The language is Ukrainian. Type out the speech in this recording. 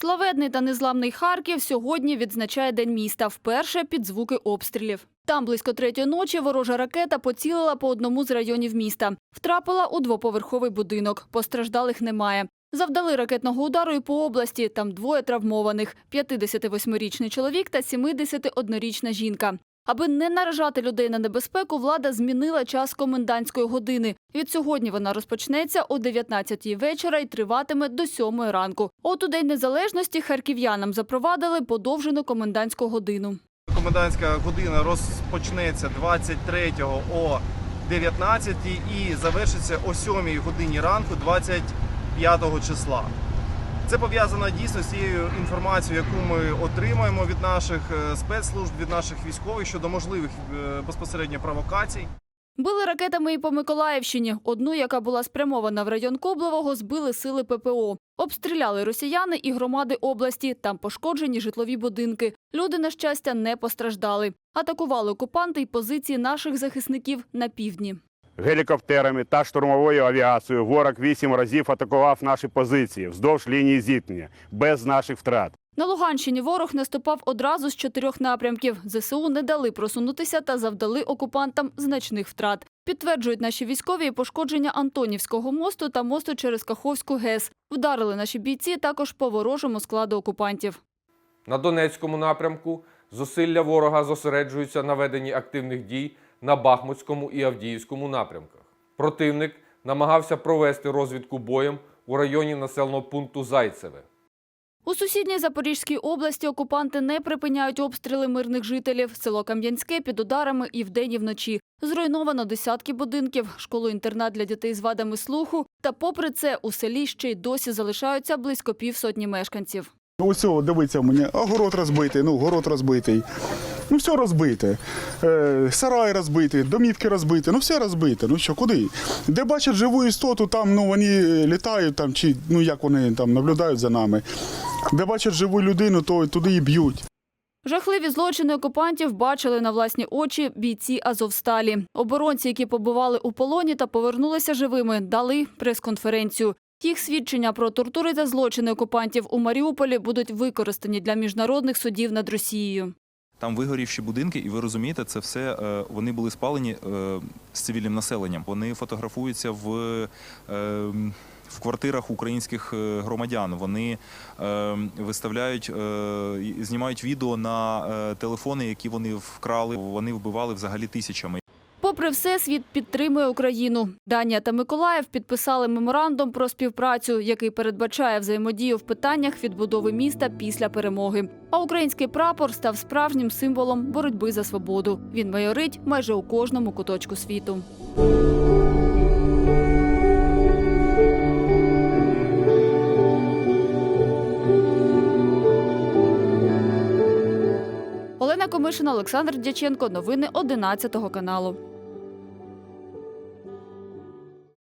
Славетний та незламний Харків сьогодні відзначає День міста, вперше під звуки обстрілів. Там близько третьої ночі ворожа ракета поцілила по одному з районів міста. Втрапила у двоповерховий будинок. Постраждалих немає. Завдали ракетного удару і по області. Там двоє травмованих – 58-річний чоловік та 71-річна жінка. Аби не наражати людей на небезпеку, влада змінила час комендантської години. Від сьогодні вона розпочнеться о 19-й вечора і триватиме до 7 ранку. От у День Незалежності харків'янам запровадили подовжену комендантську годину. Комендантська година розпочнеться 23-го о 19 і завершиться о 7 годині ранку 25 числа. Це пов'язано дійсно з тією інформацією, яку ми отримаємо від наших е, спецслужб, від наших військових щодо можливих е, безпосередньо провокацій. Били ракетами і по Миколаївщині. Одну, яка була спрямована в район Коблевого, збили сили ППО. Обстріляли росіяни і громади області. Там пошкоджені житлові будинки. Люди, на щастя, не постраждали. Атакували окупанти й позиції наших захисників на півдні. Гелікоптерами та штурмовою авіацією ворог вісім разів атакував наші позиції вздовж лінії зіткнення без наших втрат. На Луганщині ворог наступав одразу з чотирьох напрямків. ЗСУ не дали просунутися та завдали окупантам значних втрат. Підтверджують наші військові пошкодження Антонівського мосту та мосту через Каховську ГЕС. Вдарили наші бійці також по ворожому складу окупантів. На Донецькому напрямку зусилля ворога зосереджуються на веденні активних дій на Бахмутському і Авдіївському напрямках. Противник намагався провести розвідку боєм у районі населеного пункту Зайцеве. У сусідній Запорізькій області окупанти не припиняють обстріли мирних жителів. Село Кам'янське під ударами і вдень, і вночі. Зруйновано десятки будинків, школу-інтернат для дітей з вадами слуху. Та попри це у селі ще й досі залишаються близько півсотні мешканців. Ну, Ось цього, дивиться мені, огород розбитий, ну, город розбитий. Ну, все розбите. Е, сарай розбитий, домівки розбиті, ну все розбите. Ну що, куди? Де бачать живу істоту, там ну, вони літають, там, чи ну як вони там наблюдають за нами. Де бачать живу людину, то туди і б'ють. Жахливі злочини окупантів бачили на власні очі бійці Азовсталі. Оборонці, які побували у полоні та повернулися живими, дали прес-конференцію. Їх свідчення про тортури та злочини окупантів у Маріуполі будуть використані для міжнародних судів над Росією. Там вигорівші будинки, і ви розумієте, це все е, вони були спалені е, з цивільним населенням. Вони фотографуються в, е, в квартирах українських громадян. Вони виставляють, знімають відео на телефони, які вони вкрали. Вони вбивали взагалі тисячами. Попри все, світ підтримує Україну. Данія та Миколаїв підписали меморандум про співпрацю, який передбачає взаємодію в питаннях відбудови міста після перемоги. А український прапор став справжнім символом боротьби за свободу. Він майорить майже у кожному куточку світу. Олена Комишина, Олександр Дяченко. Новини 11 каналу.